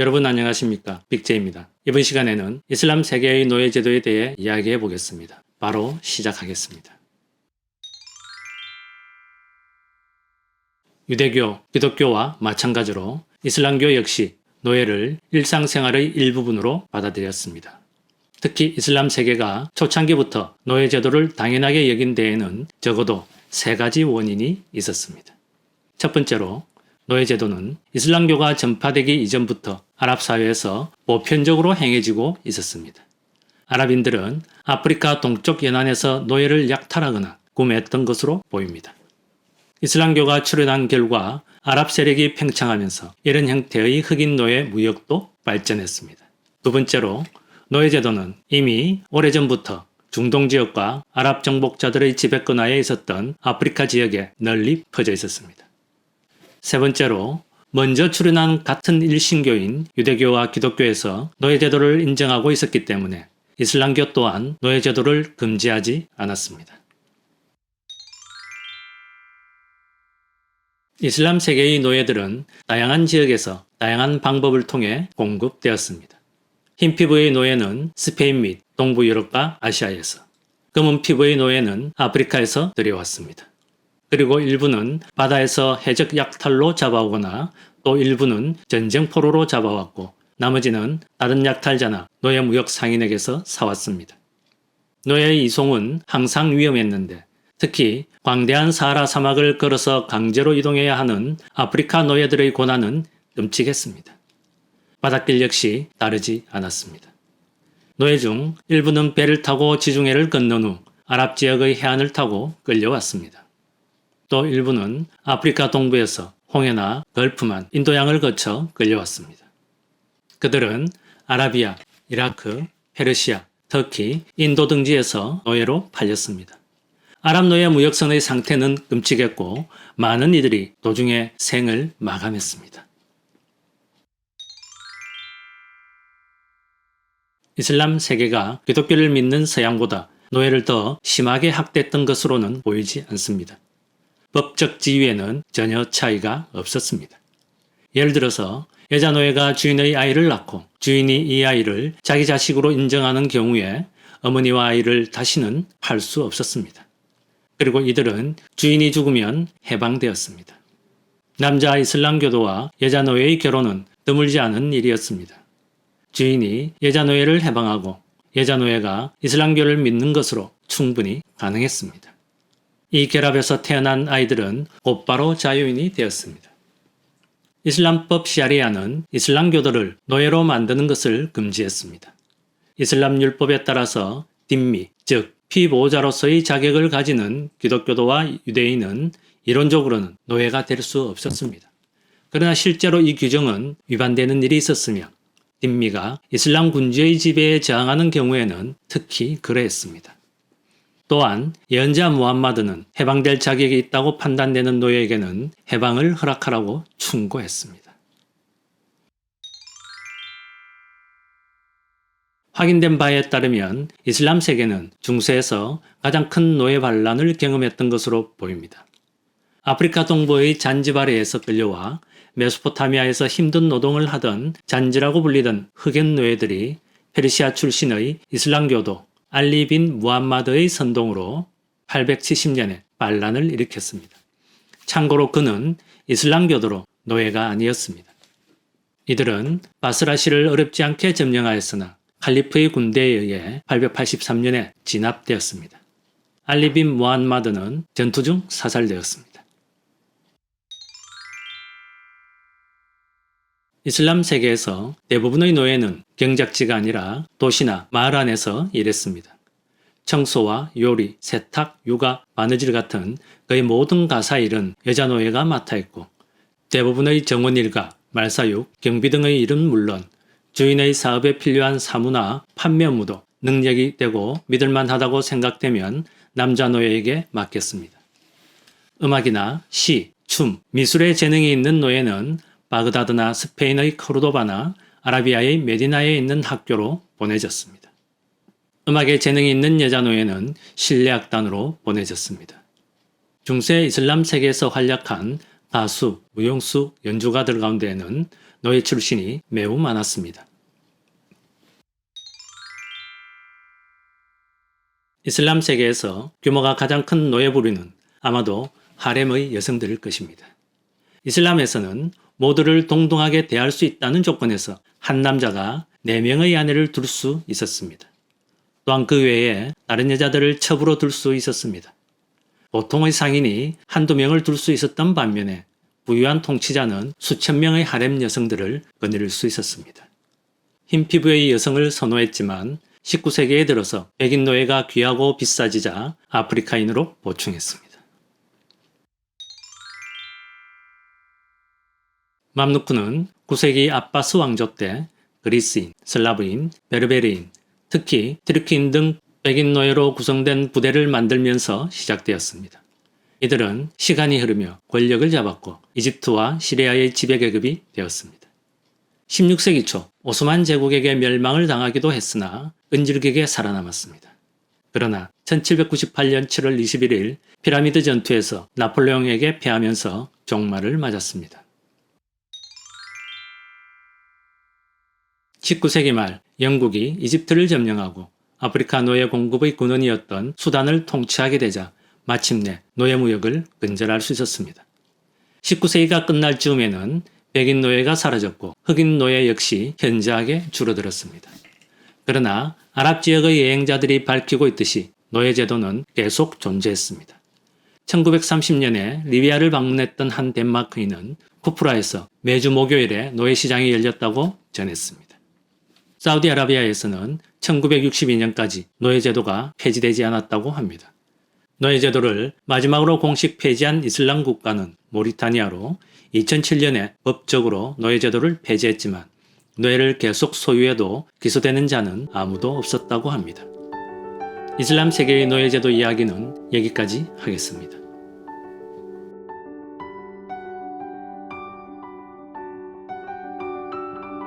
여러분 안녕하십니까 빅제입니다. 이번 시간에는 이슬람 세계의 노예 제도에 대해 이야기해 보겠습니다. 바로 시작하겠습니다. 유대교, 기독교와 마찬가지로 이슬람교 역시 노예를 일상생활의 일부분으로 받아들였습니다. 특히 이슬람 세계가 초창기부터 노예 제도를 당연하게 여긴 데에는 적어도 세 가지 원인이 있었습니다. 첫 번째로 노예 제도는 이슬람교가 전파되기 이전부터 아랍 사회에서 보편적으로 행해지고 있었습니다. 아랍인들은 아프리카 동쪽 연안에서 노예를 약탈하거나 구매했던 것으로 보입니다. 이슬람교가 출현한 결과 아랍 세력이 팽창하면서 이런 형태의 흑인 노예 무역도 발전했습니다. 두 번째로 노예 제도는 이미 오래전부터 중동 지역과 아랍 정복자들의 지배권 하에 있었던 아프리카 지역에 널리 퍼져 있었습니다. 세 번째로 먼저 출현한 같은 일신교인 유대교와 기독교에서 노예제도를 인정하고 있었기 때문에 이슬람교 또한 노예제도를 금지하지 않았습니다. 이슬람 세계의 노예들은 다양한 지역에서 다양한 방법을 통해 공급되었습니다. 흰 피부의 노예는 스페인 및 동부 유럽과 아시아에서, 검은 피부의 노예는 아프리카에서 들여왔습니다. 그리고 일부는 바다에서 해적 약탈로 잡아오거나 또 일부는 전쟁 포로로 잡아왔고 나머지는 다른 약탈자나 노예 무역 상인에게서 사왔습니다. 노예의 이송은 항상 위험했는데 특히 광대한 사하라 사막을 걸어서 강제로 이동해야 하는 아프리카 노예들의 고난은 끔찍했습니다. 바닷길 역시 다르지 않았습니다. 노예 중 일부는 배를 타고 지중해를 건넌 후 아랍 지역의 해안을 타고 끌려왔습니다. 또 일부는 아프리카 동부에서 홍해나 걸프만 인도양을 거쳐 끌려왔습니다. 그들은 아라비아, 이라크, 페르시아, 터키, 인도 등지에서 노예로 팔렸습니다. 아랍 노예 무역선의 상태는 끔찍했고 많은 이들이 도중에 생을 마감했습니다. 이슬람 세계가 기독교를 믿는 서양보다 노예를 더 심하게 학대했던 것으로는 보이지 않습니다. 법적 지위에는 전혀 차이가 없었습니다. 예를 들어서 여자 노예가 주인의 아이를 낳고 주인이 이 아이를 자기 자식으로 인정하는 경우에 어머니와 아이를 다시는 팔 수 없었습니다. 그리고 이들은 주인이 죽으면 해방되었습니다. 남자 이슬람교도와 여자 노예의 결혼은 드물지 않은 일이었습니다. 주인이 여자 노예를 해방하고 여자 노예가 이슬람교를 믿는 것으로 충분히 가능했습니다. 이 결합에서 태어난 아이들은 곧바로 자유인이 되었습니다. 이슬람법 시아리아는 이슬람교도를 노예로 만드는 것을 금지했습니다. 이슬람 율법에 따라서 딘미, 즉 피보호자로서의 자격을 가지는 기독교도와 유대인은 이론적으로는 노예가 될 수 없었습니다. 그러나 실제로 이 규정은 위반되는 일이 있었으며 딘미가 이슬람 군주의 지배에 저항하는 경우에는 특히 그러했습니다. 또한 예언자 무함마드는 해방될 자격이 있다고 판단되는 노예에게는 해방을 허락하라고 충고했습니다. 확인된 바에 따르면 이슬람 세계는 중세에서 가장 큰 노예 반란을 경험했던 것으로 보입니다. 아프리카 동부의 잔지바르에서 끌려와 메소포타미아에서 힘든 노동을 하던 잔지라고 불리던 흑연 노예들이 페르시아 출신의 이슬람교도 알리 빈 무함마드의 선동으로 870년에 반란을 일으켰습니다. 참고로 그는 이슬람교도로 노예가 아니었습니다. 이들은 바스라시를 어렵지 않게 점령하였으나 칼리프의 군대에 의해 883년에 진압되었습니다. 알리 빈 무함마드는 전투 중 사살되었습니다. 이슬람 세계에서 대부분의 노예는 경작지가 아니라 도시나 마을 안에서 일했습니다. 청소와 요리, 세탁, 육아, 바느질 같은 거의 모든 가사 일은 여자 노예가 맡아 있고 대부분의 정원 일과 말사육, 경비 등의 일은 물론 주인의 사업에 필요한 사무나 판매 업무도 능력이 되고 믿을만하다고 생각되면 남자 노예에게 맡겼습니다. 음악이나 시, 춤, 미술에 재능이 있는 노예는 바그다드나 스페인의 코르도바나 아라비아의 메디나에 있는 학교로 보내졌습니다. 음악에 재능이 있는 여자 노예는 실내악단으로 보내졌습니다. 중세 이슬람 세계에서 활약한 가수, 무용수, 연주가들 가운데에는 노예 출신이 매우 많았습니다. 이슬람 세계에서 규모가 가장 큰 노예 부류는 아마도 하렘의 여성들일 것입니다. 이슬람에서는 모두를 동등하게 대할 수 있다는 조건에서 한 남자가 4명의 아내를 둘 수 있었습니다. 또한 그 외에 다른 여자들을 첩으로 둘 수 있었습니다. 보통의 상인이 한두 명을 둘 수 있었던 반면에 부유한 통치자는 수천 명의 하렘 여성들을 거느릴 수 있었습니다. 흰 피부의 여성을 선호했지만 19세기에 들어서 백인 노예가 귀하고 비싸지자 아프리카인으로 보충했습니다. 맘누크는 9세기 아바스 왕조 때 그리스인, 슬라브인, 베르베르인, 특히 트르키인 등 백인 노예로 구성된 부대를 만들면서 시작되었습니다. 이들은 시간이 흐르며 권력을 잡았고 이집트와 시리아의 지배 계급이 되었습니다. 16세기 초 오스만 제국에게 멸망을 당하기도 했으나 끈질기게 살아남았습니다. 그러나 1798년 7월 21일 피라미드 전투에서 나폴레옹에게 패하면서 종말을 맞았습니다. 19세기 말 영국이 이집트를 점령하고 아프리카 노예 공급의 근원이었던 수단을 통치하게 되자 마침내 노예 무역을 근절할 수 있었습니다. 19세기가 끝날 즈음에는 백인 노예가 사라졌고 흑인 노예 역시 현저하게 줄어들었습니다. 그러나 아랍 지역의 여행자들이 밝히고 있듯이 노예 제도는 계속 존재했습니다. 1930년에 리비아를 방문했던 한 덴마크인은 쿠프라에서 매주 목요일에 노예 시장이 열렸다고 전했습니다. 사우디아라비아에서는 1962년까지 노예제도가 폐지되지 않았다고 합니다. 노예제도를 마지막으로 공식 폐지한 이슬람 국가는 모리타니아로 2007년에 법적으로 노예제도를 폐지했지만 노예를 계속 소유해도 기소되는 자는 아무도 없었다고 합니다. 이슬람 세계의 노예제도 이야기는 여기까지 하겠습니다.